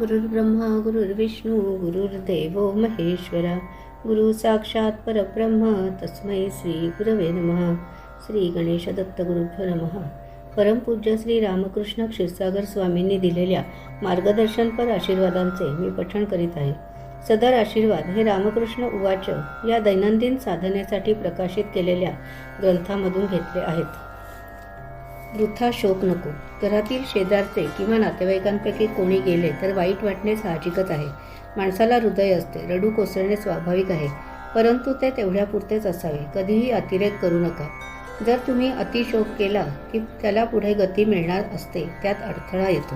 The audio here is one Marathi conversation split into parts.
गुरुर्ब्रह्मा गुरुर्विष्णू गुरुर्देव महेश्वरा। गुरु साक्षात परब्रह्म तस्मै श्री गुरवे नमः। श्री गणेश दत्त गुरुभ्यो नमः। परमपूज्य श्री रामकृष्ण क्षीरसागर स्वामींनी दिलेल्या मार्गदर्शनपर आशीर्वादांचे मी पठण करीत आहे. सदर आशीर्वाद हे रामकृष्ण उवाच या दैनंदिन साधनेसाठी प्रकाशित केलेल्या ग्रंथामधून घेतले आहेत. वृथा शोक नको. घरातील शेजारचे किंवा नातेवाईकांपैकी कोणी गेले तर वाईट वाटणे साहजिकच आहे. माणसाला हृदय असते. रडू कोसळणे स्वाभाविक आहे. परंतु ते तेवढ्यापुरतेच असावे. कधीही अतिरेक करू नका. जर तुम्ही अतिशोक केला की त्याला पुढे गती मिळणार असते त्यात अडथळा येतो.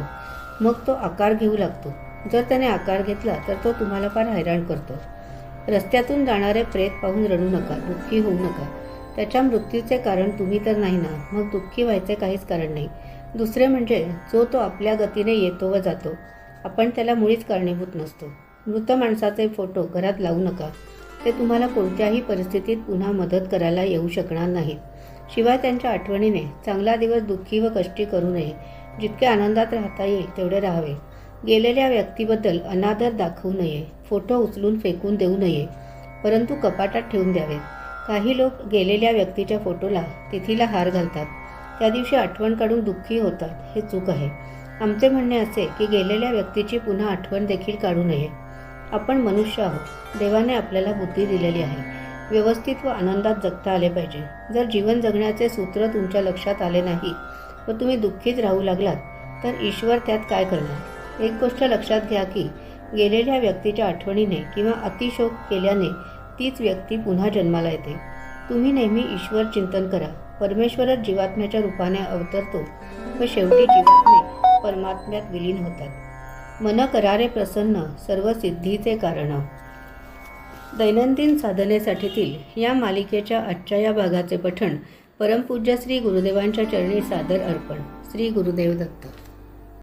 मग तो आकार घेऊ लागतो. जर त्याने आकार घेतला तर तो तुम्हाला फार हैराण करतो. रस्त्यातून जाणारे प्रेत पाहून रडू नका. दुःखी होऊ नका. त्याच्या मृत्यूचे कारण तुम्ही तर नाही ना. मग दुःखी व्हायचे काहीच कारण नाही. दुसरे म्हणजे जो तो आपल्या गतीने येतो व जातो आपण त्याला मुळीच कारणीभूत नसतो. मृत माणसाचे फोटो घरात लावू नका. ते तुम्हाला कोणत्याही परिस्थितीत पुन्हा मदत करायला येऊ शकणार नाहीत. शिवाय त्यांच्या आठवणीने चांगला दिवस दुःखी व कष्टी करू नये. जितके आनंदात राहता येईल तेवढे राहावे. गेलेल्या व्यक्तीबद्दल अनादर दाखवू नये. फोटो उचलून फेकून देऊ नये. परंतु कपाटात ठेवून द्यावेत काही लोक गेलेल्या व्यक्तीच्या फोटोला तिथीला हार घालतात. त्या दिवशी आठवण काढून दुःखी होतात हे चूक आहे. आमचे म्हणणे असे की गेलेल्या व्यक्तीची पुन्हा आठवण देखील काढू नये. आपण मनुष्य आहोत. देवाने आपल्याला बुद्धी दिलेली आहे. व्यवस्थित व आनंदात जगता आले पाहिजे. जर जीवन जगण्याचे सूत्र तुमच्या लक्षात आले नाही व तुम्ही दुःखीच राहू लागलात तर ईश्वर त्यात काय करणार? एक गोष्ट लक्षात घ्या की गेलेल्या व्यक्तीच्या आठवणीने किंवा अतिशोक केल्याने तीच व्यक्ती पुन्हा जन्माला येते. तुम्ही नेहमी ईश्वर चिंतन करा. परमेश्वरच जीवात्म्याच्या रूपाने अवतरतो व शेवटी जीवात्मे परमात्म्यात विलीन होतात. मन करारे प्रसन्न सर्व सिद्धीचे कारण. दैनंदिन साधनेसाठीतील या मालिकेच्या आजच्या या भागाचे पठण परमपूज्य श्री गुरुदेवांच्या चरणी सादर अर्पण. श्री गुरुदेव दत्त.